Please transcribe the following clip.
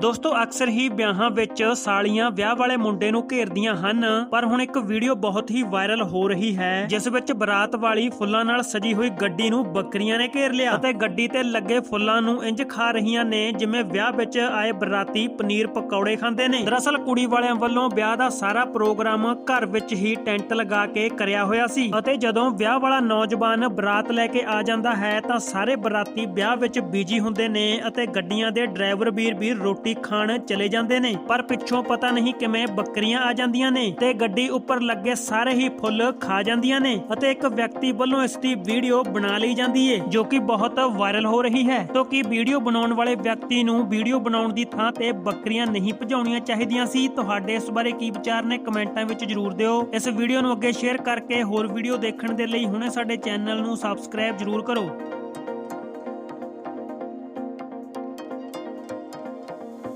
ਦੋਸਤੋ, ਅਕਸਰ ਹੀ ਵਿਆਹਾਂ ਵਿੱਚ ਸਾਲੀਆਂ ਵਿਆਹ ਵਾਲੇ ਮੁੰਡੇ ਨੂੰ ਘੇਰਦੀਆਂ ਹਨ, ਪਰ ਹੁਣ ਇੱਕ ਵੀਡੀਓ ਬਹੁਤ ਹੀ ਵਾਇਰਲ ਹੋ ਰਹੀ ਹੈ, ਜਿਸ ਵਿੱਚ ਬਰਾਤ ਵਾਲੀ ਫੁੱਲਾਂ ਨਾਲ ਸਜੀ ਹੋਈ ਗੱਡੀ ਨੂੰ ਬੱਕਰੀਆਂ ਨੇ ਘੇਰ ਲਿਆ ਅਤੇ ਗੱਡੀ ਤੇ ਲੱਗੇ ਫੁੱਲਾਂ ਨੂੰ ਇੰਜ ਖਾ ਰਹੀਆਂ ਨੇ, ਜਿਵੇਂ ਵਿਆਹ ਵਿੱਚ ਆਏ ਬਰਾਤੀ ਪਨੀਰ ਪਕੌੜੇ ਖਾਂਦੇ ਨੇ। ਦਰਅਸਲ, ਕੁੜੀ ਵਾਲਿਆਂ ਵੱਲੋਂ ਵਿਆਹ ਦਾ ਸਾਰਾ ਪ੍ਰੋਗਰਾਮ ਘਰ ਵਿੱਚ ਹੀ ਟੈਂਟ ਲਗਾ ਕੇ ਕਰਿਆ ਹੋਇਆ ਸੀ ਅਤੇ ਜਦੋਂ ਵਿਆਹ ਵਾਲਾ ਨੌਜਵਾਨ ਬਰਾਤ ਲੈ ਕੇ ਆ ਜਾਂਦਾ ਹੈ, ਤਾਂ ਸਾਰੇ ਬਰਾਤੀ ਵਿਆਹ ਵਿੱਚ ਬੀਜੀ ਹੁੰਦੇ ਨੇ ਅਤੇ ਗੱਡੀਆਂ ਦੇ ਡਰਾਈਵਰ ਵੀਰ ਵੀ ਰੋਟੀ ਖਾਣ ਚਲੇ ਜਾਂਦੇ ਨੇ, ਪਰ ਪਿੱਛੋਂ ਪਤਾ ਨਹੀਂ ਕਿਵੇਂ ਬੱਕਰੀਆਂ ਆ ਜਾਂਦੀਆਂ ਨੇ ਤੇ ਗੱਡੀ ਉੱਪਰ ਲੱਗੇ ਸਾਰੇ ਹੀ ਫੁੱਲ ਖਾ ਜਾਂਦੀਆਂ ਨੇ ਅਤੇ ਇੱਕ ਵਿਅਕਤੀ ਵੱਲੋਂ ਇਸ ਦੀ ਵੀਡੀਓ ਬਣਾ ਲਈ ਜਾਂਦੀ ਏ, ਜੋ ਕਿ ਬਹੁਤ ਵਾਇਰਲ ਹੋ ਰਹੀ ਹੈ। ਤੋਂ ਕਿ ਵੀਡੀਓ ਬਣਾਉਣ ਵਾਲੇ ਵਿਅਕਤੀ ਨੂੰ ਵੀਡੀਓ ਬਣਾਉਣ ਦੀ ਥਾਂ ਤੇ ਬੱਕਰੀਆਂ ਨਹੀਂ ਭਜਾਉਣੀਆਂ ਚਾਹੀਦੀਆਂ ਸੀ, ਤੁਹਾਡੇ ਇਸ ਬਾਰੇ ਕੀ ਵਿਚਾਰ ਨੇ ਕਮੈਂਟਾਂ ਵਿੱਚ ਜਰੂਰ ਦਿਓ। ਇਸ ਵੀਡੀਓ ਨੂੰ ਅੱਗੇ ਸ਼ੇਅਰ ਕਰਕੇ ਹੋਰ ਵੀਡੀਓ ਦੇਖਣ ਦੇ ਲਈ ਹੁਣੇ ਸਾਡੇ ਚੈਨਲ ਨੂੰ ਸਬਸਕ੍ਰਾਈਬ ਜਰੂਰ ਕਰੋ।